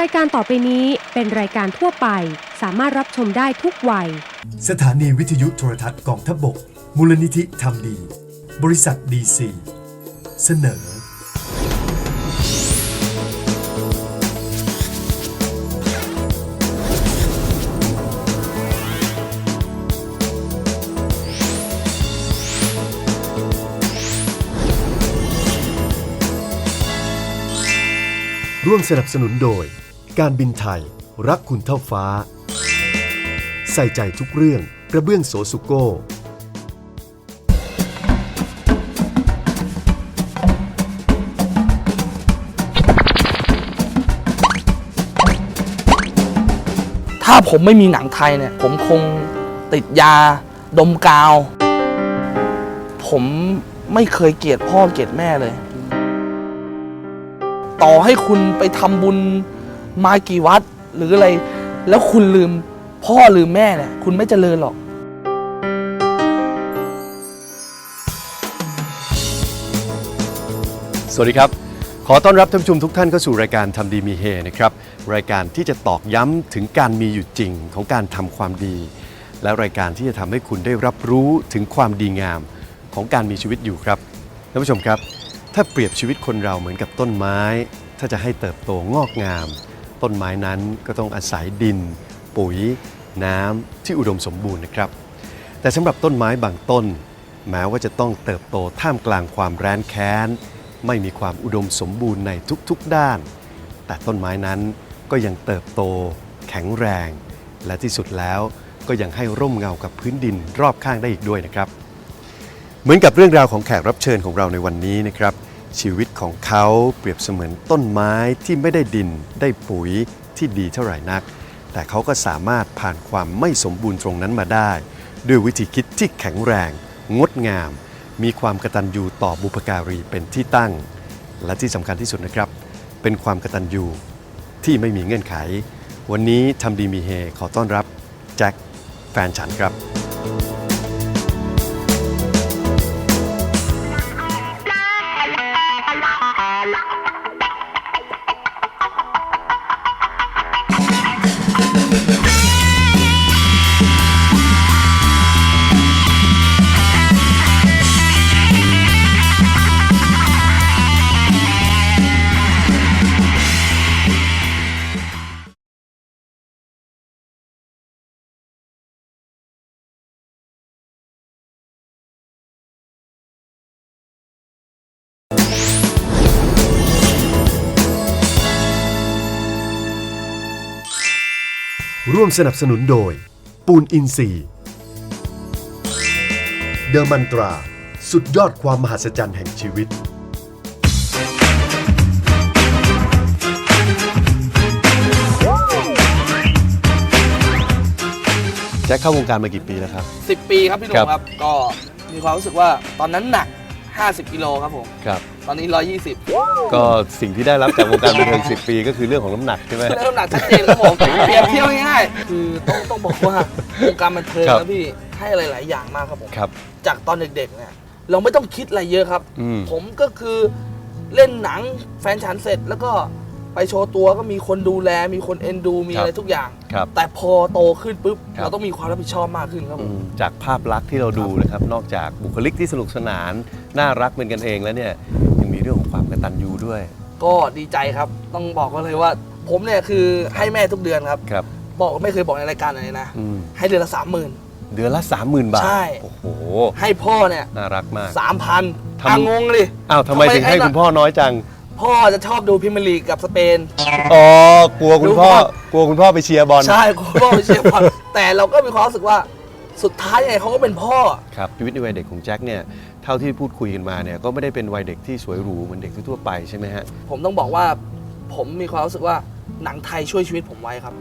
รายการต่อไปนี้เป็นรายการทั่วไป สามารถรับชมได้ทุกวัย สถานีวิทยุโทรทัศน์กองทัพบก มูลนิธิทำดี บริษัทดีซี เสนอ ร่วมสนับสนุนโดย การบินไทย รักคุณเท่าฟ้า ใส่ใจทุกเรื่องกระเบื้องโสสุโก้ถ้าผมไม่มีหนังไทยเนี่ย ผมคงติดยาดมกาว ผมไม่เคยเกลียดพ่อเกลียดแม่เลย ต่อให้คุณไปทำบุญมากี่วัดหรืออะไร แล้วคุณลืมพ่อลืมแม่เนี่ย คุณไม่เจริญหรอก สวัสดีครับ ขอต้อนรับท่านผู้ชมทุกท่านเข้าสู่รายการทำดีมีเฮนะครับ รายการที่จะตอกย้ำถึงการมีอยู่จริงของการทำความดี และรายการที่จะทำให้คุณได้รับรู้ถึงความดีงามของการมีชีวิตอยู่ครับท่านผู้ชมครับ ถ้าเปรียบชีวิตคนเราเหมือนกับต้นไม้ ถ้าจะให้เติบโตงอกงาม ต้นไม้นั้นก็ต้องอาศัยดิน ปุ๋ย น้ำที่อุดมสมบูรณ์นะครับ แต่สำหรับต้นไม้บางต้น แม้ว่าจะต้องเติบโตท่ามกลางความแร้นแค้น ไม่มีความอุดมสมบูรณ์ในทุกๆด้าน แต่ต้นไม้นั้นก็ยังเติบโต แข็งแรง และที่สุดแล้วก็ยังให้ร่มเงากับพื้นดินรอบข้างได้อีกด้วยนะครับ เหมือนกับเรื่องราวของแขกรับเชิญของเราในวันนี้นะครับ ชีวิตของเขาเปรียบเสมือนต้นไม้ที่ไม่ได้ดินได้ปุ๋ยที่ดีเท่าไหร่นัก แต่เขาก็สามารถผ่านความไม่สมบูรณ์ตรงนั้นมาได้ ด้วยวิธีคิดที่แข็งแรง งดงาม มีความกตัญญูต่อบุพการีเป็นที่ตั้ง และที่สำคัญที่สุดนะครับ เป็นความกตัญญูที่ไม่มีเงื่อนไข วันนี้ทำดีมีเฮขอต้อนรับแจ็คแฟนฉันครับ ร่วมสนับสนุนโดย ปูนอินซีย์เดอะมันตรา สุดยอดความมหัศจรรย์แห่งชีวิต แจ็คเข้าวงการมากี่ปีแล้วครับ 10 ปีครับพี่หนุ่ครัมบครับ ก็มีความรู้สึกว่าตอนนั้นหนัก 50 กิโลครับผม ครับ ตอนนี้ก็สิ่งที่ได้รับจากวงการบันเทิง10 ปีก็คือเรื่องของน้ำหนักใช่ไหม120เริ่มหนักชัดเจนครับผมเปรียบเทียบง่ายๆคือต้องต้องบอกว่าวงการบันเทิงครับ นะพี่ให้อะไรหลายอย่างมากครับผม ครับ จากตอนเด็กๆเนี่ยเราไม่ต้องคิดอะไรเยอะครับ อืม ผมก็คือเล่นหนังแฟนฉันเสร็จ แล้วก็ไปโชว์ตัวก็มีคนดูแล มีคนเอ็นดูมีอะไรทุกอย่าง ครับ แต่พอโตขึ้นปุ๊บครับ เราต้องมีความรับผิดชอบมากขึ้นครับผอืม มจากภาพลักษณ์ที่เราดูนะครับ นอกจากบุคลิกที่สนุกสนาน น่ารักเป็นกันเองแล้วเนี่ยยังมี เรื่องของความกตัญญูด้วย ก็ดีใจครับ ต้องบอกกันเลยว่า ผมเนี่ยคือให้แม่ทุกเดือนครับ ครับ บอกไม่เคยบอกในรายการไหนนะ อืมให้เดือนละสามหมื่น เดือนละ 30,000 บาท ใช่ โอ้โห ให้พ่อเนี่ยน่ารักมาก สามพันทำ อะงงเลย อ้าวทำไมทำไมถึงให้ให้น่ะ คุณพ่อน้อยจัง พ่อจะชอบดูพรีเมียร์ลีกกับสเปน อ๋อ กลัวคุณพ่อรู้ว่ากลัวคุณพ่อไปเชียร์บอล ใช่คุณพ่อไปเชียร์บอลแต่เราก็มีความรู้สึกว่าสุดท้ายยังไงเขาก็เป็นพ่อ ครับชีวิตในวัยเด็กของแจ็คเนี่ย เท่าที่พูดคุยกันมาเนี่ยก็ไม่ได้เป็นวัยเด็กที่สวยหรูเหมือนเด็กทั่วๆไปใช่ไหมฮะ ผมต้องบอกว่าผมมีความรู้สึกว่าหนังไทยช่วยชีวิตผมไว้ครับ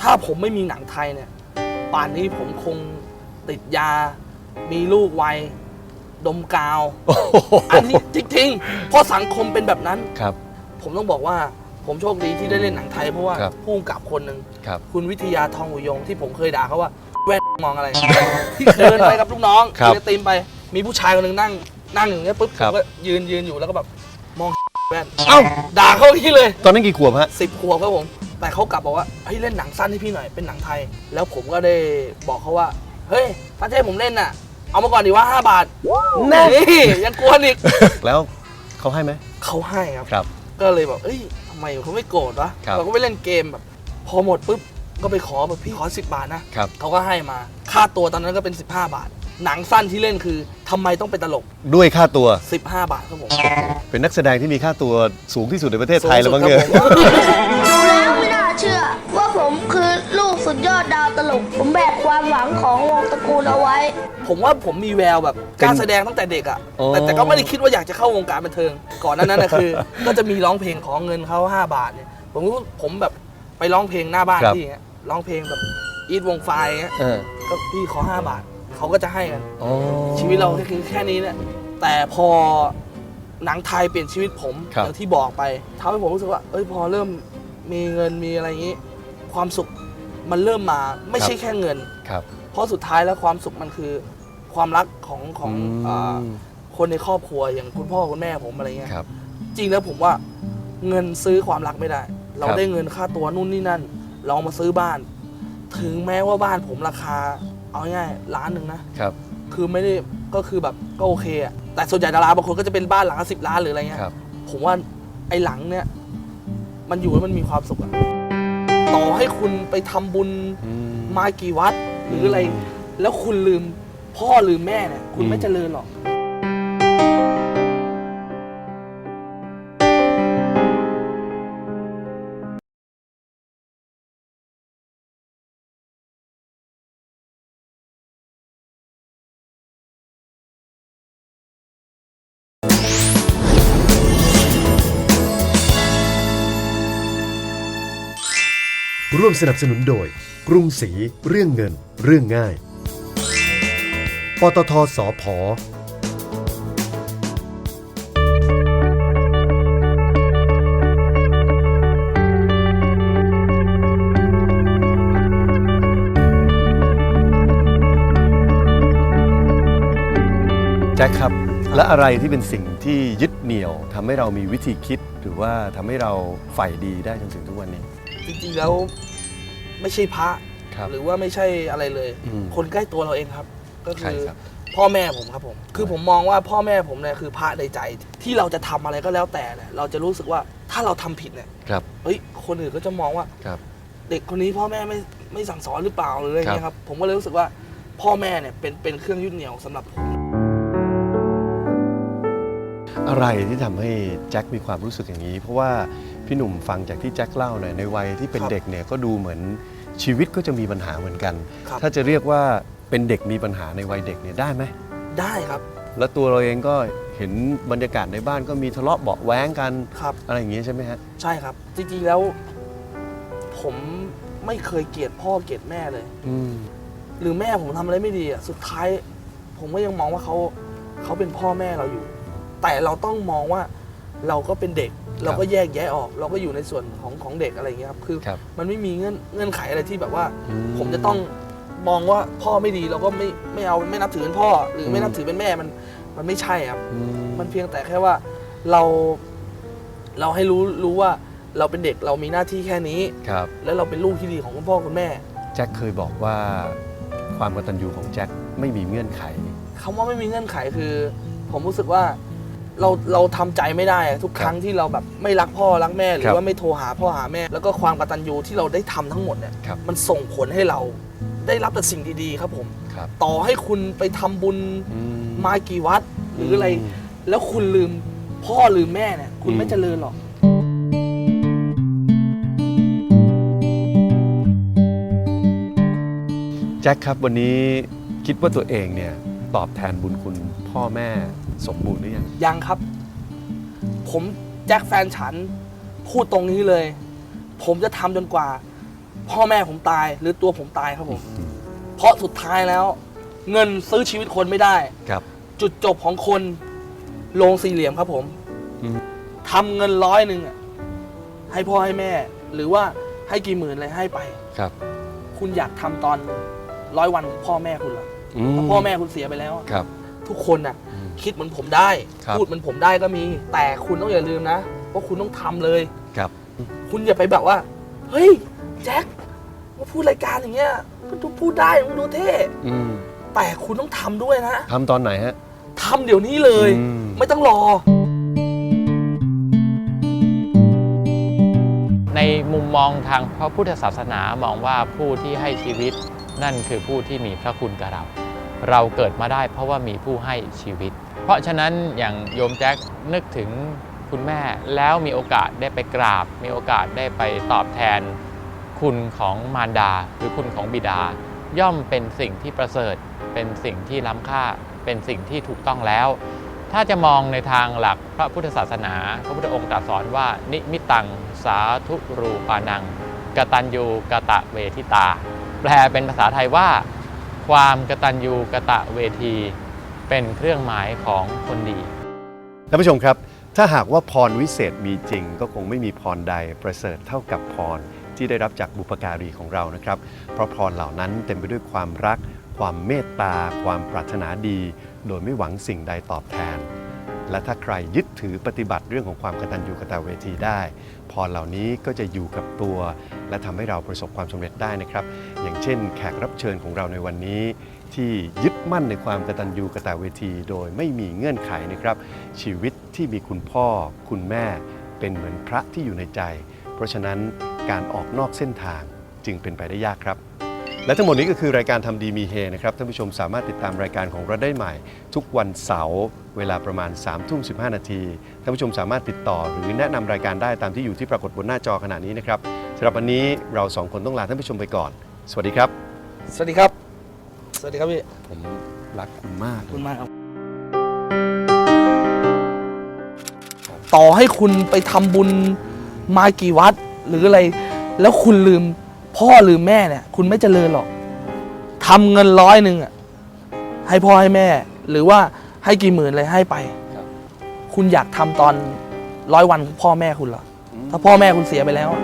ถ้าผมไม่มีหนังไทยเนี่ย ป่านนี้ผมคงติดยา มีลูกไวดมกาว อันนี้จริงๆ เพราะสังคมเป็นแบบนั้น ครับ ผมต้องบอกว่าผมโชคดีที่ได้เล่นหนังไทยเพราะว่าครับ ผู้กำกับคนหนึ่งครับ คุณวิทยาทองอุยงที่ผมเคยด่าเขาว่าแว่น มองอะไรที่เดินไปกับลูกน้องครับเดินตีมไป มีผู้ชายคนหนึ่งนั่งนั่งอย่างเงี้ยปุ๊บผครัมบ ก็ยืนยืนอยู่แล้วก็แบบมองไปแว่นเอ้าด่าเขาอย่างนี้เลยตอนนั้นกี่ขวบฮะ สิบขวบครับผม แต่เขากลับบอกว่าเฮ้ยเล่นหนังสั้นให้พี่หน่อยเป็นหนังไทย แล้วผมก็ได้บอกเขาว่า เฮ้ยถ้าจะให้ผมเล่นน่ะ เอามาก่อนดีว่า5บาทแน่ นี่ยังกวนอีกแล้วเขาให้ไหมเขาให้ครับ ครับ ก็เลยแบบเอ้ยทำไมเขาไม่โกรธวะ ครับ เราก็ไปเล่นเกมแบบ พอหมดปุ๊บ ก็ไปขอแบบพี่ขอ 10 บาทนะครับ เขาก็ให้มา ค่าตัวตอนนั้นก็เป็น 15 บาท หนังสั้นที่เล่นคือทำไมต้องเป็นตลก ด้วยค่าตัว 15 บาทครับผมเป็นนักแสดงที่มีค่าตัวสูงที่สุดในประเทศไทยแล้วบ้างเนี่ย สูงสุดครับผม ดูแล้วไม่น่าเชื่อ ว่าผมคือลูกสุดยอดดาวตลก ผมแบกความหวังของวงตระกูลเอาไว้ ผมว่าผมมีแววแบบการแสดงตั้งแต่เด็กอะอ๋อ แต่แต่ก็ไม่ได้คิดว่าอยากจะเข้าวงการบันเทิง ก่อนหนั้นนั้นนะคือ ก็จะมีร้องเพลงขอเงินเขา5 บาทเนี่ยผมก็ผมแบบไปร้องเพลงหน้าบ้านพี่อย่างเงี้ย ร้องเพลงแบบอีทวงไฟล์เงี้ยเออก็พี่ขอ5บาทเขาก็จะให้กัน อ๋อชีวิตเราแค่คือแค่นี้เนี่ยแต่พอหนังไทยเปลี่ยนชีวิตผมครับอย่างที่บอกไปทำให้ผมรู้สึกว่า เอ้ยพอเริ่มมีเงินมีอะไรอย่างนี้ ความสุขมันเริ่มมาไม่ใช่แค่เงิน ครับ เพราะสุดท้ายแล้วความสุขมันคือความรักของของมอาคนในครอบครัวอย่างคุณพ่อคุณแม่ผมอะไรเงี้ยครับ จริงแล้วผมว่าเงินซื้อความรักไม่ได้ เราครับ ได้เงินค่าตัวนู่นนี่นั่น ลองมาซื้อบ้าน ถึงแม้ว่าบ้านผมราคา เอาง่ายๆล้านหนึ่งนะ ครับ คือไม่ได้ก็คือแบบก็โอเคอะแต่ส่วนใหญ่ดาราบางคนก็จะเป็นบ้านหลังละสิบล้านหรืออะไรเงี้ย ครับ ผมว่าไอ้หลังเนี่ย มันอยู่แล้วมันมีความสุขอะต่อให้คุณไปทำบุญอืม มากี่วัดหรืออะไรอืมแล้วคุณลืมพ่อลืมแม่เนี่ยคุณอืม ไม่เจริญหรอก ร่วมสนับสนุนโดย กรุงศรีเรื่องเงิน เรื่องง่าย ปตทสอพแจ็คครับ และอะไรที่เป็นสิ่งที่ยึดเหนี่ยวทำให้เรามีวิธีคิด หรือว่าทำให้เราใฝ่ดีได้จนถึงทุกวันนี้ จริงๆแล้วไม่ใช่พระ ครับ หรือว่าไม่ใช่อะไรเลย อืมคนใกล้ตัวเราเองครับ ก็ใครคือครับ พ่อแม่ผมครับผม คือผมมองว่าพ่อแม่ผมเนี่ยคือพระในใจ ที่เราจะทำอะไรก็แล้วแต่เนี่ยเราจะรู้สึกว่าถ้าเราทำผิดเนี่ยครับเฮ้ยคนอื่นก็จะมองว่า ครับ เด็กคนนี้พ่อแม่ไม่ไม่สั่งสอนหรือเปล่าหรืออะไรเงี้ยครับ ผมก็เลยรู้สึกว่าพ่อแม่เนี่ยเป็นเป็นเครื่องยึดเหนี่ยวสำหรับผม อะไรที่ทำให้แจ็คมีความรู้สึกอย่างนี้ เพราะว่า พี่หนุ่มฟังจากที่แจ็คเล่าเนี่ยในวัยที่เป็นครับเด็กเนี่ยก็ดูเหมือนชีวิตก็จะมีปัญหาเหมือนกัน ครับ ถ้าจะเรียกว่าเป็นเด็กมีปัญหาในวัยเด็กเนี่ยได้ไหม ได้ครับแล้วตัวเราเองก็เห็นบรรยากาศในบ้านก็มีทะเลาะเบาะแว้งกันครับ อะไรอย่างนี้ใช่ไหมฮะ ใช่ครับ จริงๆแล้ว ผมไม่เคยเกลียดพ่อเกลียดแม่เลย อืม หรือแม่ผมทำอะไรไม่ดีอะสุดท้าย ผมก็ยังมองว่าเขาเขาเป็นพ่อแม่เราอยู่ แต่เราต้องมองว่า เราก็เป็นเด็ก เราก็แยกแยะออก เราก็อยู่ในส่วนของของเด็กอะไรอย่างเงี้ยครับคือครับมันไม่มีเงื่อนเงื่อนไขอะไรที่แบบว่า อืม ผมจะต้องมองว่าพ่อไม่ดีเราก็ไม่ไม่เอาไม่นับถือเป็นพ่อ หรืออมไม่นับถือเป็นแม่มันมันไม่ใช่ครับ อืมมันเพียงแต่แค่ว่าเราเราให้รู้รู้ว่าเราเป็นเด็กเรามีหน้าที่แค่นี้ ครับ แล้วเราเป็นลูกที่ดีของคุณพ่อคุณแม่แจ็คเคยบอกว่าความกตัญญูของแจ็คไม่มีเงื่อนไข คำว่าไม่มีเงื่อนไขคือ ผมรู้สึกว่า เราเราทำใจไม่ได้อะทุกครั้งที่เราแบบไม่รักพ่อรักแม่หรืครัอบว่าไม่โทรหาพ่อหาแม่ แล้วก็ความกตัญญูที่เราได้ทำทั้งหมดเนี่ยครับ มันส่งผลให้เราได้รับแต่สิ่งดีๆครับผม ครับต่อให้คุณไปทำบุญอืม มากี่วัดหรืออะไรมแล้วคุณลืมพ่อลืมแม่เนี่ยคุณอืม ไม่เจริญหรอก แจ็คครับวันนี้คิดว่าตัวเองเนี่ยตอบแทนบุญคุณพ่อแม่ สมบูรณ์หรือยังยังครับ ผมแจ็คแฟนฉัน พูดตรงนี้เลย ผมจะทำจนกว่า พ่อแม่ผมตายหรือตัวผมตายครับผม เพราะสุดท้ายแล้ว เงินซื้อชีวิตคนไม่ได้ ครับ จุดจบของคนโรงสี่เหลี่ยมครับผมอืม ทำเงินร้อยหนึ่งอะให้พ่อให้แม่ หรือว่าให้กี่หมื่นเลยให้ไป ครับคุณอยากทำตอนร้อยวันพ่อแม่คุณเหรออืมถ้าพ่อแม่คุณเสียไปแล้วอะครับ ทุกคนน่ะ อืม คิดเหมือนผมได้ ครับพูดเหมือนผมได้ก็มี แต่คุณต้องอย่าลืมนะว่าคุณต้องทำเลยครับ คุณอย่าไปแบบว่า เฮ้ย แจ็คมาพูดรายการอย่างเงี้ยมันดูพูดได้มันดูเท่อืมแต่คุณต้องทำด้วยนะทำตอนไหนฮะ ทำเดี๋ยวนี้เลย อืม ไม่ต้องรอ ในมุมมองทางพระพุทธศาสนามองว่าผู้ที่ให้ชีวิตนั่นคือผู้ที่มีพระคุณกับเรา เราเกิดมาได้เพราะว่ามีผู้ให้ชีวิต เพราะฉะนั้นอย่างโยมแจ็คนึกถึงคุณแม่แล้วมีโอกาสได้ไปกราบ มีโอกาสได้ไปตอบแทน คุณของมารดา หรือคุณของบิดา ย่อมเป็นสิ่งที่ประเสริฐ เป็นสิ่งที่ล้ำค่า เป็นสิ่งที่ถูกต้องแล้ว ถ้าจะมองในทางหลักพระพุทธศาสนา พระพุทธองค์ตรัสสอนว่า นิมิตัง สาธุรูปานังกตัญญูกะตะเวทิตา แปลเป็นภาษาไทยว่า ความกตัญญูกะตะเวที เป็นเครื่องหมายของคนดี ท่านผู้ชมครับ ถ้าหากว่าพรวิเศษมีจริง ก็คงไม่มีพรใดประเสริฐเท่ากับพรที่ได้รับจากบุพการีของเรานะครับ เพราะพรเหล่านั้นเต็มไปด้วยความรัก ความเมตตา ความปรารถนาดี โดยไม่หวังสิ่งใดตอบแทน และถ้าใครยึดถือปฏิบัติเรื่องของความกตัญญูกตเวทีได้ พรเหล่านี้ก็จะอยู่กับตัว และทำให้เราประสบความสำเร็จได้นะครับ อย่างเช่น แขกรับเชิญของเราในวันนี้ ที่ยึดมั่นในความกตัญญูกตเวทีโดยไม่มีเงื่อนไขนะครับ ชีวิตที่มีคุณพ่อ คุณแม่ เป็นเหมือนพระที่อยู่ในใจ เพราะฉะนั้นการออกนอกเส้นทางจึงเป็นไปได้ยากครับ และทั้งหมดนี้ก็คือรายการทำดีมีเฮนะครับท่านผู้ชมสามารถติดตามรายการของเราได้ใหม่ ทุกวันเสาร์เวลาประมาณ3ามทุ่มสินาทีท่านผู้ชมสามารถติดต่อหรือแนะนำรายการได้ตามที่อยู่ที่ปรากฏบนหน้าจอขณะนี้นะครับสำหรับวันนี้เราสองคนต้องลาท่านผู้ชมไปก่อน สวัสดีครับ สวัสดีครับ สวัสดีครับพี่ ผมรักคุณมาก ขอบคุณมากครับ ต่อให้คุณไปทำบุญมากี่วัดหรืออะไร แล้วคุณลืมพ่อลืมแม่เนี่ย คุณไม่เจริญหรอกทำเงินร้อยหนึ่งอะให้พ่อให้แม่ หรือว่าให้กี่หมื่นเลยให้ไป ครับ คุณอยากทำตอนร้อยวันของพ่อแม่คุณเหรอ ถ้าพ่อแม่คุณเสียไปแล้วอะ